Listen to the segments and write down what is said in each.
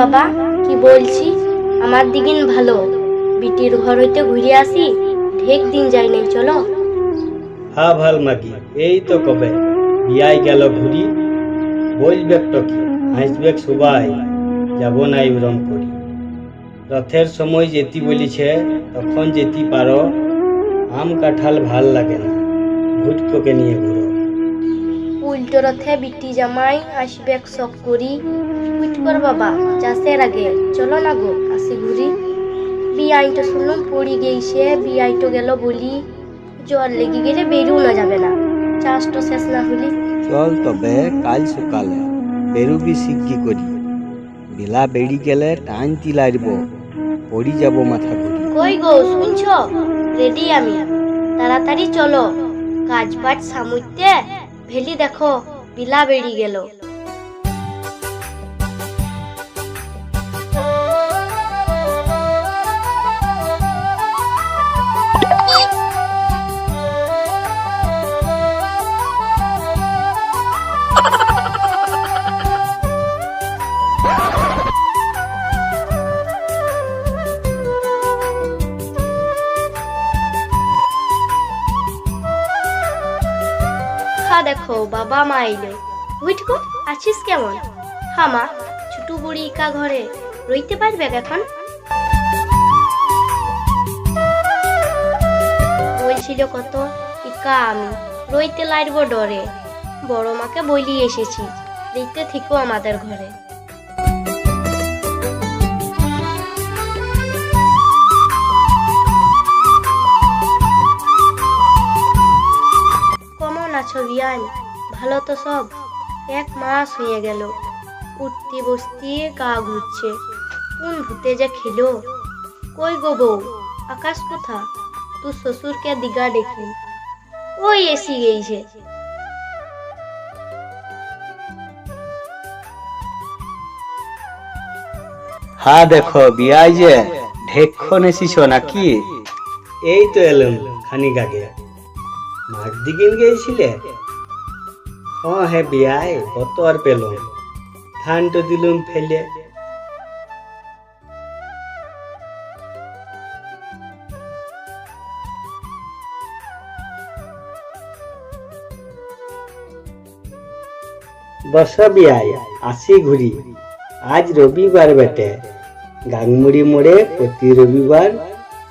বাবা, কি বলছি? আমার দিকিন ভালো। বিটির ঘর হইতে ঘুরে আসি, ঢেক দিন যাই নাই, চলো। হা ভালো মাগি, এই তো কবে? বিয়াই গেল ঘুরি বলবেক তো কি হাসবেক সবাই, যাব না ইরম করি। রথের সময় যেতি বলিছে, তখন যেতি পারো, আম কাঁঠাল ভালো লাগে না, ভুটকোকে নিয়ে ঘুরো। উল্টো রথে বিটি জামাই আসবেক সব করি উইট কর বাবা চাষের আগে চলো না গো আসি ঘুরি বিয়াইটো শুনলাম পড়ি গেইছে বিয়াইটো গেল বলি। জ্বর লেগে গেলে বেরিয়েও না যাবে না। চাষ তো শেষ না হলি। চল তবে কাল সকালে বেরুবি সিদ্ধি করি বেলা বেড়ি গেলে টাইম তিলাইব পড়ি যাব মাথা ঘুরি কই গো শুনছ? রেডি আমি। তাড়াতাড়ি চলো। কাজ বাজ সামুইতে ভেলি দেখো বিলা বেড়ি গেল। হা দেখো, বাবা মা এলো। বুঝকো আছিস কেমন? হামা ছোটু বুড়ি ইকা ঘরে রইতে পারবে এখন? বলছিল কত ইকা আমি, রইতে লাইব ডরে। বড় মাকে বলি এসেছি রইতে থেকো আমাদের ঘরে। বিয়ান ভালো তো সব। এক মাস হয়ে গেল উঠতে বসতে গা ঘুরছে। কোন ভূতে যে খেলো? কই গো বউ আকাশ কোথা? তুই শ্বশুরকে দিগা দেখি। ওই এসি গেইছে। হা দেখো বিয়াই যে ঢেকখন এসিছ নাকি? এই তো এলাম খানিক আগে। মাঘ দিকিন হ্যাঁ হে বিয়াই, কত আর পেলাম ধান দিলুম ফেলে। বস বিয়াই আসি ঘুরি আজ রবিবার বেটে। গাংমুড়ি মোড়ে প্রতি রবিবার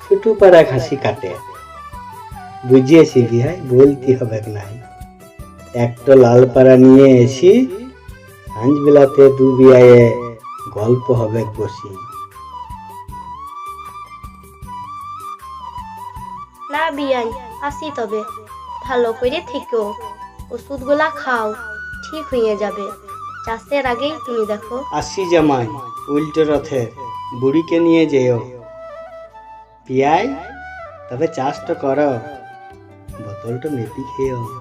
ছোটু পাড়া খাসি কাটে। বুঝিয়েছি বিহাই বলতে হবে নাই। একটা লাল পাড়া নিয়ে এসি সাঁঝ বেলাতে দু বিয়ায়ে গল্প হবে বসি। না বিয়ান আসি তবে। ভালো করে থেকো। ওষুধগুলা খাও ঠিক হয়ে যাবে। চাষের আগেই তুমি দেখো। আসি জামাই উল্টো রথে। বুড়িকে নিয়ে যেও। পিয়াই তবে চাষটা করো। বোতলটা মেপি খেয়েও।